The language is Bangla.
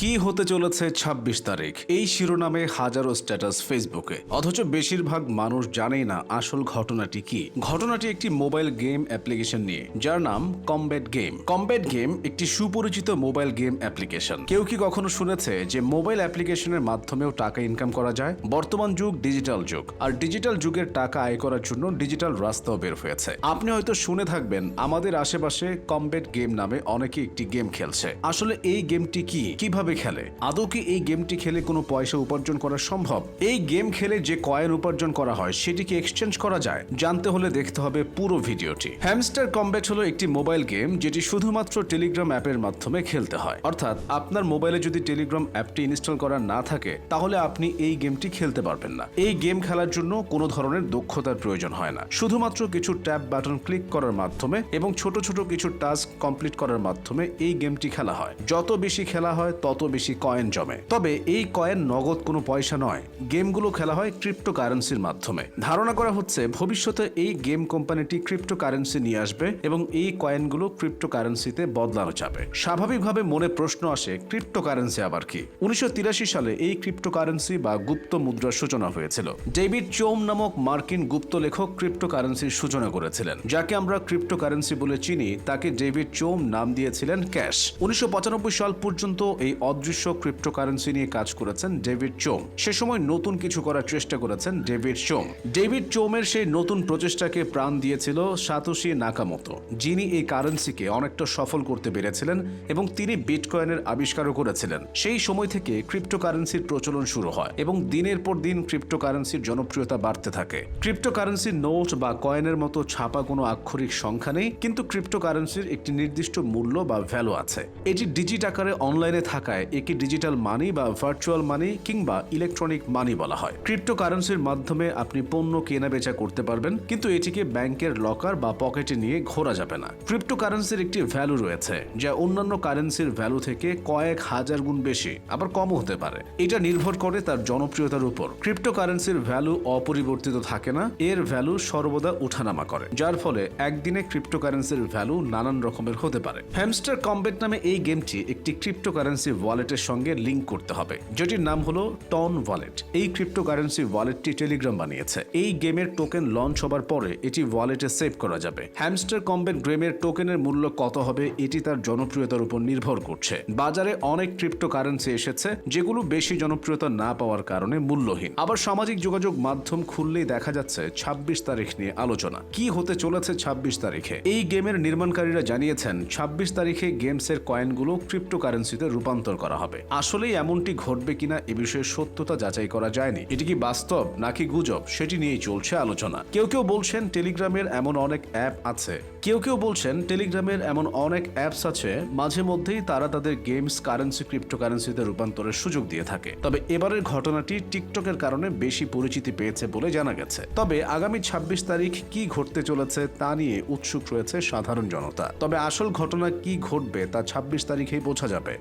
কি হতে চলেছে ২৬ তারিখ? এই শিরোনামে হাজারো স্ট্যাটাস ফেসবুকে অথচ বেশিরভাগ মানুষ জানেই না আসল ঘটনাটি কি। ঘটনাটি একটি মোবাইল গেম অ্যাপ্লিকেশন নিয়ে, যার নাম কমব্যাট গেম কমব্যাট গেম একটি সুপরিচিত মোবাইল গেম অ্যাপ্লিকেশন কেউ কি কখনো শুনেছে যে মোবাইল অ্যাপ্লিকেশনের মাধ্যমেও টাকা ইনকাম করা যায়? বর্তমান যুগ ডিজিটাল যুগ। আর ডিজিটাল যুগের টাকা আয় করার জন্য ডিজিটাল রাস্তাও বের হয়েছে। আপনি হয়তো শুনে থাকবেন, আমাদের আশেপাশে কমব্যাট গেম নামে অনেকে একটি গেম খেলছে। আসলে এই গেমটি কি? কীভাবে খেলে? আদৌ কি এই গেমটি খেলে কোনো পয়সা উপার্জন করা সম্ভব? এই গেম খেলে যে কয়েন উপার্জন করা হয়, সেটিকে এক্সচেঞ্জ করা যায়। জানতে হলে দেখতে হবে পুরো ভিডিওটি। হ্যামস্টার কমব্যাট হলো একটি মোবাইল গেম যেটি শুধুমাত্র টেলিগ্রাম অ্যাপের মাধ্যমে খেলতে হয়। অর্থাৎ, আপনার মোবাইলে যদি টেলিগ্রাম অ্যাপটি ইনস্টল করা না থাকে, তাহলে আপনি এই গেমটি খেলতে পারবেন না। এই গেম খেলার জন্য কোনো ধরনের দক্ষতার প্রয়োজন হয় না। শুধুমাত্র কিছু ট্যাব বাটন ক্লিক করার মাধ্যমে এবং ছোট ছোট কিছু টাস্ক কমপ্লিট করার মাধ্যমে এই গেমটি খেলা হয়। যত বেশি খেলা হয়, তত বেশি কয়েন জমে। তবে এই কয়েন নগদ কোনো পয়সা নয়। গেমগুলো খেলা হয় ক্রিপ্টো কারেন্সির মাধ্যমে। ধারণা করা হচ্ছে ভবিষ্যতে এই গেম কোম্পানিটি ক্রিপ্টো কারেন্সি নিয়ে আসবে এবং এই কয়েনগুলো ক্রিপ্টো কারেন্সিতে বদলানো যাবে। স্বাভাবিকভাবে মনে প্রশ্ন আসে ক্রিপ্টো কারেন্সি আবার কি? উনিশশো তিরাশি সালে এই ক্রিপ্টো কারেন্সি বা গুপ্ত মুদ্রার সূচনা হয়েছিল। ডেভিড চোম নামক মার্কিন গুপ্ত লেখক ক্রিপ্টো কারেন্সির সূচনা করেছিলেন। যাকে আমরা ক্রিপ্টো কারেন্সি বলে চিনি, তাকে ডেভিড চোম নাম দিয়েছিলেন ক্যাশ। উনিশশো পঁচানব্বই সাল পর্যন্ত এই অদৃশ্য ক্রিপ্টোকারেন্সি নিয়ে কাজ করেছেন ডেভিড চোম। সে সময় নতুন কিছু করার চেষ্টা করেছেন ডেভিড চোম। ডেভিড চোমের সেই নতুন প্রচেষ্টাকে প্রাণ দিয়েছিল সাতোশি নাকামতো, যিনি এই কারেন্সিকে অনেকটা সফল করতে পেরেছিলেন এবং তিনি বিটকয়েনের আবিষ্কারও করেছিলেন। সেই সময় থেকে ক্রিপ্টোকারেন্সির প্রচলন শুরু হয় এবং দিনের পর দিন ক্রিপ্টোকারেন্সির জনপ্রিয়তা বাড়তে থাকে। ক্রিপ্টোকারেন্সির নোট বা কয়েনের মতো ছাপা কোনো আক্ষরিক সংখ্যা নেই, কিন্তু ক্রিপ্টোকারেন্সির একটি নির্দিষ্ট মূল্য বা ভ্যালু আছে। এটি ডিজিট আকারে অনলাইনে থাকায় একে ডিজিটাল মানি বা ভার্চুয়াল মানি কিংবা ইলেকট্রনিক মানি বলা হয়। ক্রিপ্টো কারেন্সির মাধ্যমে আপনি পণ্য কেনা বেচা করতে পারবেন, কিন্তু এটিকে ব্যাংকের লকার বা পকেটে নিয়ে ঘোরা যাবে না। ক্রিপ্টো কারেন্সির একটি ভ্যালু রয়েছে, যা অন্যান্য কারেন্সির ভ্যালু থেকে কয়েক হাজার গুণ বেশি, আবার কমও হতে পারে। এটা নির্ভর করে তার জনপ্রিয়তার উপর। ক্রিপ্টো কারেন্সির ভ্যালু অপরিবর্তিত থাকে না, এর ভ্যালু সর্বদা উঠানামা করে, যার ফলে একদিনে ক্রিপ্টো কারেন্সির ভ্যালু নানান রকমের হতে পারে। হ্যামস্টার কম্বেট নামে এই গেমটি একটি ক্রিপ্টো কারেন্সি ওয়ালেটের সঙ্গে লিঙ্ক করতে হবে। যেটির নাম হলো টন ওয়ালেট এই ক্রিপ্টো কারেন্সি ওয়ালেটটি টেলিগ্রাম বানিয়েছে। এই গেমের টোকেন লঞ্চ হবার পরে এটি ওয়ালেটে সেভ করা যাবে। হ্যামস্টার কম্বেট গেমের টোকেনের মূল্য কত হবে এটি তার জনপ্রিয়তার উপর নির্ভর করছে। বাজারে অনেক ক্রিপ্টো কারেন্সি এসেছে, যেগুলো বেশি জনপ্রিয়তা না পাওয়ার কারণে মূল্যহীন। আবার সামাজিক যোগাযোগ মাধ্যম খুললেই দেখা যাচ্ছে ২৬ তারিখ নিয়ে আলোচনা। কি হতে চলেছে ২৬ তারিখে? এই গেমের নির্মাণকারীরা জানিয়েছেন ২৬ তারিখে গেমসের কয়েনগুলো ক্রিপ্টো কারেন্সিতে রূপান্তর করা হবে। আসলেই এমনটি ঘটবে কিনা এ বিষয়ে সত্যতা যাচাই করা যায়নি। এটি কি বাস্তব নাকি গুজব, সেটি নিয়েই চলছে আলোচনা। কেউ কেউ বলছেন টেলিগ্রামের এমন অনেক অ্যাপ আছে। কেউ কেউ বলছেন টেলিগ্রামের এমন অনেক অ্যাপস আছে, মাঝে মধ্যেই তারা তাদের গেমস, কারেন্সি ক্রিপ্টো কারেন্সিতে রূপান্তরের সুযোগ দিয়ে থাকে। তবে এবারের ঘটনাটি টিকটকের কারণে বেশি পরিচিতি পেয়েছে বলে জানা গেছে। তবে আগামী ২৬ তারিখ কি ঘটতে চলেছে তা নিয়ে উৎসুক রয়েছে সাধারণ জনতা। তবে আসল ঘটনা কি ঘটবে তা ২৬ তারিখেই বোঝা যাবে।